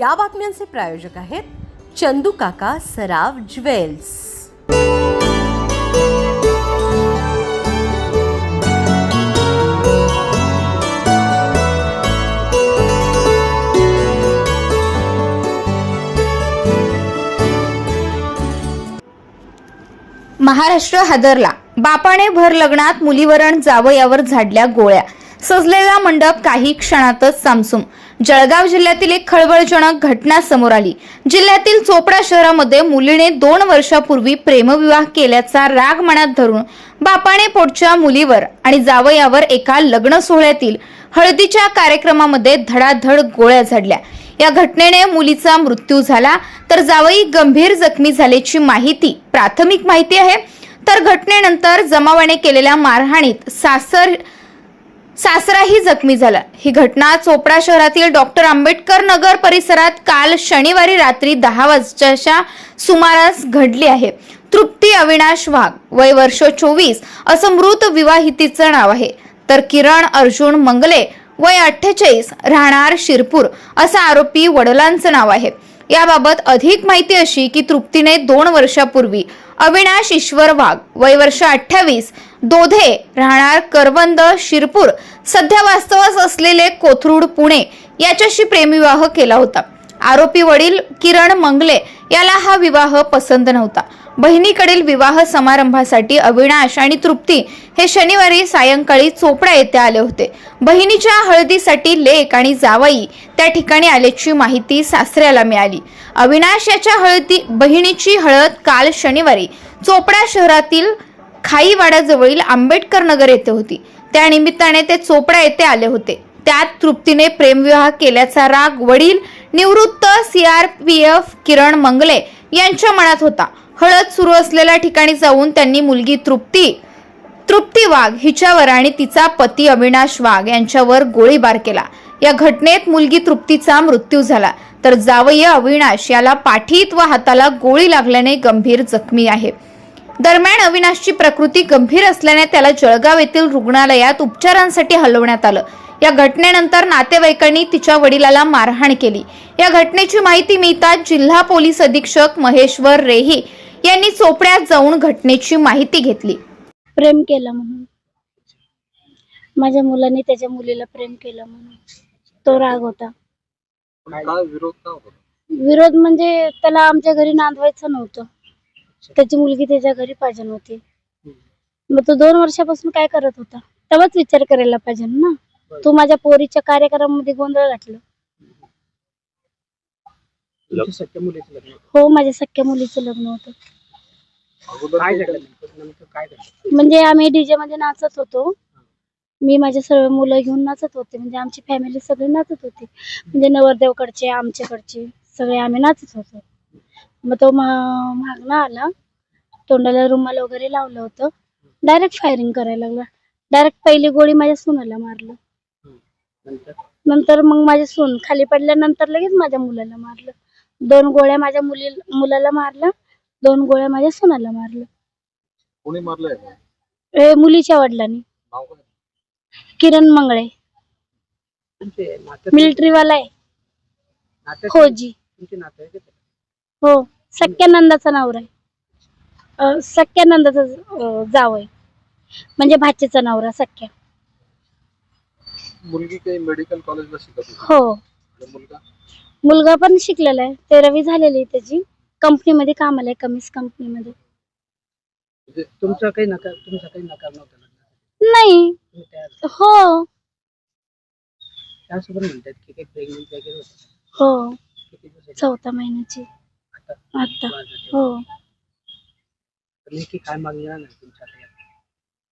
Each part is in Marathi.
या बातम्यांचे प्रायोजक आहेत चंदू काका सराव ज्वेल्स. महाराष्ट्र हादरला. बापाने भर लग्नात मुलीवरण जावयावर झाडल्या गोळ्या. सजलेला मंडप काही क्षणातच सामसूम. जळगाव जिल्ह्यातील एक खळबळजनक घटना समोर आली. जिल्ह्यातील चोपडा शहरामध्ये मुलीने दोन वर्षापूर्वी प्रेमविवाह केल्याचा राग मनात धरून बापाने पोटच्या मुलीवर आणि जावयावर एका लग्न सोहळ्यातील हळदीच्या कार्यक्रमामध्ये धडाधड गोळ्या झाडल्या. या घटनेने मुलीचा मृत्यू झाला. तर जावई गंभीर जखमी झाल्याची माहिती प्राथमिक माहिती आहे. तर घटनेनंतर जमावाने केलेल्या मारहाणीत सासर सासराही जखमी झाला. ही घटना चोपडा शहरातील डॉक्टर आंबेडकर नगर परिसरात काल शनिवारी रात्री दहा वाजताच्या सुमारास घडली आहे. तृप्ती अविनाश वाघ वय वर्ष चोवीस असं मृत विवाहितीचं नाव आहे. तर किरण अर्जुन मंगले वय अठ्ठेचाळीस राहणार शिरपूर असं आरोपी वडिलांचं नाव आहे. याबाबत अधिक माहिती अशी की तृप्तीने दोन वर्षापूर्वी अविनाश ईश्वर वाघ वय वर्ष अठ्ठावीस दोधे राहणार करवंद शिरपूर सध्या वास्तवास असलेले कोथरूड पुणे याच्याशी प्रेमविवाह केला होता. आरोपी वडील किरण मंगले याला हा विवाह पसंत नव्हता. बहिणीकडील विवाह समारंभासाठी अविनाश आणि तृप्ती हे शनिवारी सायंकाळी चोपडा येथे आले होते. बहिणीच्या हळदीसाठी लेक आणि जावई त्या ठिकाणी आल्याची माहिती सासऱ्याला मिळाली. अविनाश याच्या हळदी बहिणीची हळद काल शनिवारी चोपडा शहरातील खाईवाड्याजवळील आंबेडकर नगर येथे होती. त्यानिमित्ताने ते चोपडा येथे आले होते. त्यात तृप्तीने प्रेमविवाह केल्याचा राग वडील निवृत्त सीआरपीएफ किरण मंगले यांच्या मनात होता. हळद सुरू असलेल्या ठिकाणी जाऊन त्यांनी मुलगी तृप्ती तृप्ती वाघ हिच्यावर आणि तिचा पती अविनाश वाघ यांच्यावर गोळीबार केला. या घटनेत मुलगी तृप्तीचा मृत्यू झाला. तर जावई अविनाश याला पाठीत व हाताला गोळी लागल्याने गंभीर जखमी आहे. दरम्यान अविनाशची प्रकृती गंभीर असल्याने त्याला जळगाव येथील रुग्णालयात उपचारांसाठी हलवण्यात आलं. या घटनेनंतर नातेवाईकांनी तिच्या वडिलाला मारहाण केली. या घटनेची माहिती मिळताच जिल्हा पोलीस अधीक्षक महेश्वर रेही यांनी चोपड्यात जाऊन घटनेची माहिती घेतली. प्रेम केलं म्हणून. माझ्या मुलाने त्याच्या मुलीला प्रेम केलं म्हणून. तो राग होता. काय विरोध का होता? विरोध म्हणजे त्याला आमच्या घरी नांदवायचं नव्हतं. त्याची मुलगी त्याच्या घरी पाहिजे नव्हती. मग तो दोन वर्षापासून काय करत होता? तेव्हाच विचार करायला पाहिजे ना. तू माझ्या पोरीच्या कार्यक्रमामध्ये गोंधळ घातलं. तुमच्या सख्या मुलीचं लग्न हो माझ्या सख्या मुलीचं लग्न होतं. अगोदर काय झालं? नेमकं काय झालं? म्हणजे आम्ही डीजे मध्ये नाचत होतो. मी माझ्या सर्व मुलं घेऊन नाचत होते. म्हणजे आमची फॅमिली सगळी नाचत होती. म्हणजे नवरदेवकडचे आमच्याकडचे सगळे आम्ही नाचत होतो. मग तो मा- मागणं आला. तोंडाला रुमाल वगैरे लावलं होतं. डायरेक्ट फायरिंग करायला लागला. डायरेक्ट पहिली गोळी माझ्या सुनाला मारलं. नंतर? नंतर मग माझी सून खाली पडल्यानंतर लगेच माझ्या मुलाला मारलं. दोन गोळ्या माझ्या मुली मुलाला मारलं दोन गोळ्या माझ्या सुनाला मारलं. कोणी मारलंय हे? मुलीच्या वडिलांनी. नाव काय? किरण मंगळे. तुमचे नाते मिलिटरीवाला आहे. नाते फौजी तुमचे नाते आहे का? हो सख्यानंदाचा नवरा आहे अं, सख्यानंदाचा अं, जाव आहे. म्हणजे भाचेचा नवरा सख्या. मुलगी काही मेडिकल कॉलेजला शिकत होती? हो. आणि मुलगा? मुलगा पण शिकलेला आहे. तेरावी झालेली आहे त्याची. कंपनीमध्ये कामाला आहे कमीच कंपनीमध्ये. म्हणजे तुमचा काही नकार तुमचा काही नकार नव्हता. नाही. तुम्ही हो. त्यासोबत म्हणतात की काही प्रेग्नेंट वगैरे होतं हो. किती दिवसाची? चौथा महिन्याची. आता आता. बाळ झाले. हो. तर नेमकी काय मागणी राहणार तुमच्या आता यात?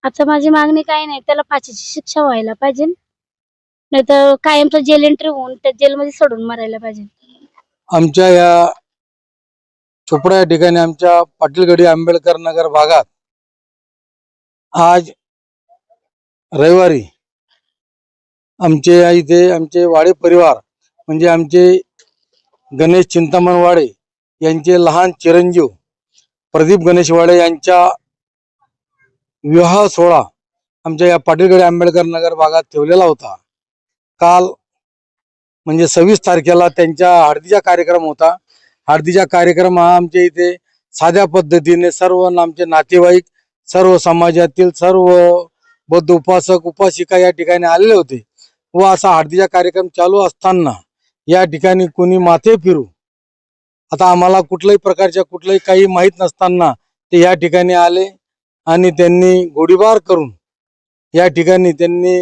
आता माझी मागणी काही नाही. त्याला फाशीची शिक्षा व्हायला पाहिजे. नाही तर कायमचं जेल एंट्री होऊन त्या जेलमध्ये सोडून मारायला पाहिजे. आमच्या या चोपडा या ठिकाणी आमच्या पाटीलगडी आंबेडकर नगर भागात आज रविवारी आमचे या इथे आमचे वाडे परिवार म्हणजे आमचे गणेश चिंतामण वाडे यांचे लहान चिरंजीव प्रदीप गणेश वाडे यांच्या विवाह सोहळा आमच्या या पाटीलगडी आंबेडकर नगर भागात ठेवलेला होता. काल म्हणजे सव्वीस तारखेला त्यांच्या हळदीचा कार्यक्रम होता. हळदीचा कार्यक्रम हा आमच्या इथे साध्या पद्धतीने सर्व आमचे नातेवाईक सर्व समाजातील सर्व बौद्ध उपासक उपासिका या ठिकाणी आलेले होते व असा हळदीचा कार्यक्रम चालू असताना या ठिकाणी कोणी माथे फिरू आता आम्हाला कुठल्याही प्रकारच्या कुठलंही काही माहीत नसताना ते या ठिकाणी आले आणि त्यांनी गोळीबार करून या ठिकाणी त्यांनी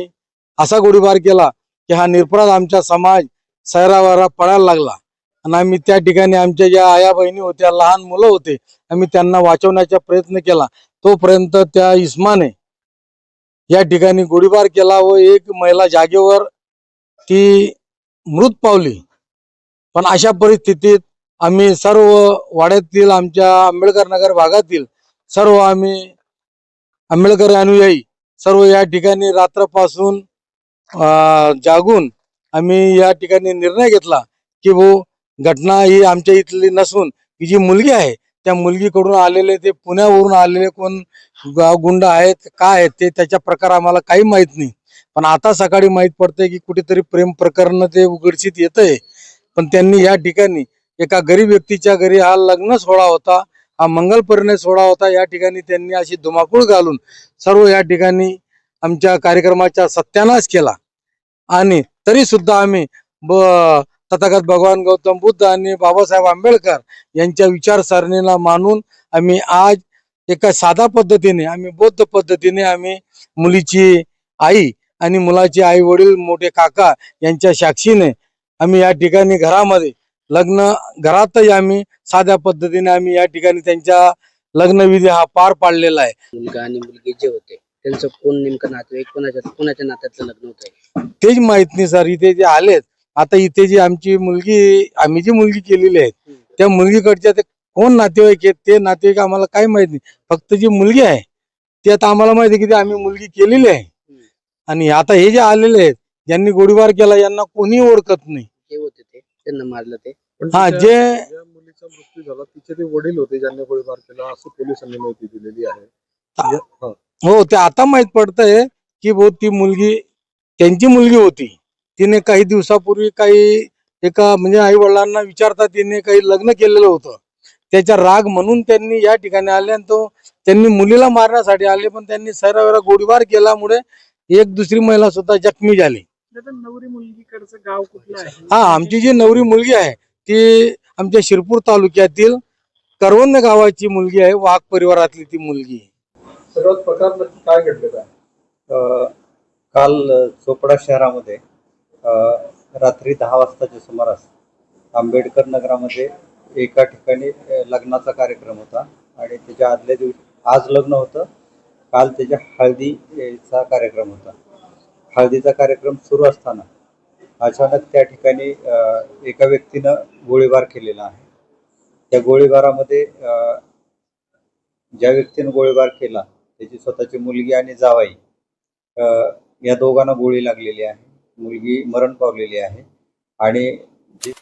असा गोळीबार केला की हा निरपराध आमचा समाज सैरावारा पळायला लागला. आणि आम्ही त्या ठिकाणी आमच्या ज्या आया बहिणी होत्या लहान मुलं होते आम्ही त्यांना वाचवण्याचा प्रयत्न केला. तोपर्यंत त्या इस्माने या ठिकाणी गोळीबार केला व एक महिला जागेवर ती मृत पावली. पण अशा परिस्थितीत आम्ही सर्व वाड्यातील आमच्या आंबेडकर नगर भागातील सर्व आम्ही आंबेडकर अनुयायी सर्व या ठिकाणी रात्रपासून जागून आम्ही या ठिकाणी निर्णय घेतला की भाऊ घटना ही आमच्या इथली नसून ही जी मुलगी आहे त्या मुलगीकडून आलेले ते पुण्यावरून आलेले कोण गुंड आहेत काय आहेत ते त्याच्या प्रकार आम्हाला काही माहीत नाही. पण आता सकाळी माहीत पडतंय की कुठेतरी प्रेम प्रकरण ते उघडकीत येतंय. पण त्यांनी या ठिकाणी एका गरीब व्यक्तीच्या घरी हा लग्न सोहळा होता हा मंगल परिणय सोहळा होता. या ठिकाणी त्यांनी अशी धुमाकूळ घालून सर्व या ठिकाणी आमच्या कार्यक्रमाचा सत्यानाश केला. आणि तरी सुद्धा आम्ही ब तथागत भगवान गौतम बुद्ध आणि बाबासाहेब आंबेडकर यांच्या विचारसरणीला मानून आम्ही आज एका साधा पद्धतीने आम्ही बौद्ध पद्धतीने आम्ही मुलीची आई आणि मुलाचे आई वडील मोठे काका यांच्या साक्षीने आम्ही या ठिकाणी घरामध्ये लग्न घरातही आम्ही साध्या पद्धतीने आम्ही या ठिकाणी त्यांच्या लग्नविधी हा पार पाडलेला आहे. मुलगा आणि मुलगी जे होते त्यांचं कोण नेमकं नातेवाईक कोणाच्या कोणाच्या नात्यातलं लग्न होतंय? तेच माहीत नाही सर. इथे जे आलेत आता इथे जी आमची मुलगी आम्ही जी मुलगी केलेली आहे त्या मुलगीकडच्या ते कोण नातेवाईक आहेत ते नातेवाईक आम्हाला काही माहीत नाही. फक्त जी मुलगी आहे ती आता आम्हाला माहिती आहे की ती आम्ही मुलगी केलेली आहे. आणि आता हे जे आलेले आहेत ज्यांनी गोळीबार केला यांना कोणी ओळखत नाही. जे होते ते त्यांना मारलं ते. हा जे ज्या मुलीचा मृत्यू झाला तिचे ते वडील होते ज्यांनी गोळीबार केला असं पोलिसांनी माहिती दिलेली आहे. या- हा. हो ते आता माहीत पडतंय की भाऊ ती मुलगी त्यांची मुलगी होती. तिने काही दिवसापूर्वी काही एका म्हणजे आई वडिलांना विचारता तिने काही लग्न केलेलं होतं. त्याचा राग म्हणून त्यांनी या ठिकाणी आले आणि तो त्यांनी मुलीला मारण्यासाठी आले पण त्यांनी सैरावेरा गोळीबार केल्यामुळे एक दुसरी महिला सुद्धा जखमी झाली. नवरी मुलगीकडचं गाव कुठलं आहे? हा आमची जी नवरी मुलगी आहे ती आमच्या शिरपूर तालुक्यातील करवंद गावाची मुलगी आहे वाघ परिवारातली ती मुलगी. सर्वात प्रकार नक्की काय घडलेला आहे काल चोपडा शहरामध्ये रात्री दहा वाजताच्या सुमारास आंबेडकर नगरामध्ये एका ठिकाणी लग्नाचा कार्यक्रम होता आणि त्याच्या आदल्या दिवशी आज लग्न होतं. काल त्याच्या हळदीचा कार्यक्रम होता. हळदीचा कार्यक्रम सुरू असताना अचानक त्या ठिकाणी एका व्यक्तीनं गोळीबार केलेला आहे. त्या गोळीबारामध्ये ज्या व्यक्तीनं गोळीबार केला त्याची स्वतःची मुलगी आणि जावाई अ, या दोघांना गोळी लागलेली आहे. मुलगी मरण पावलेली आहे. आणि जी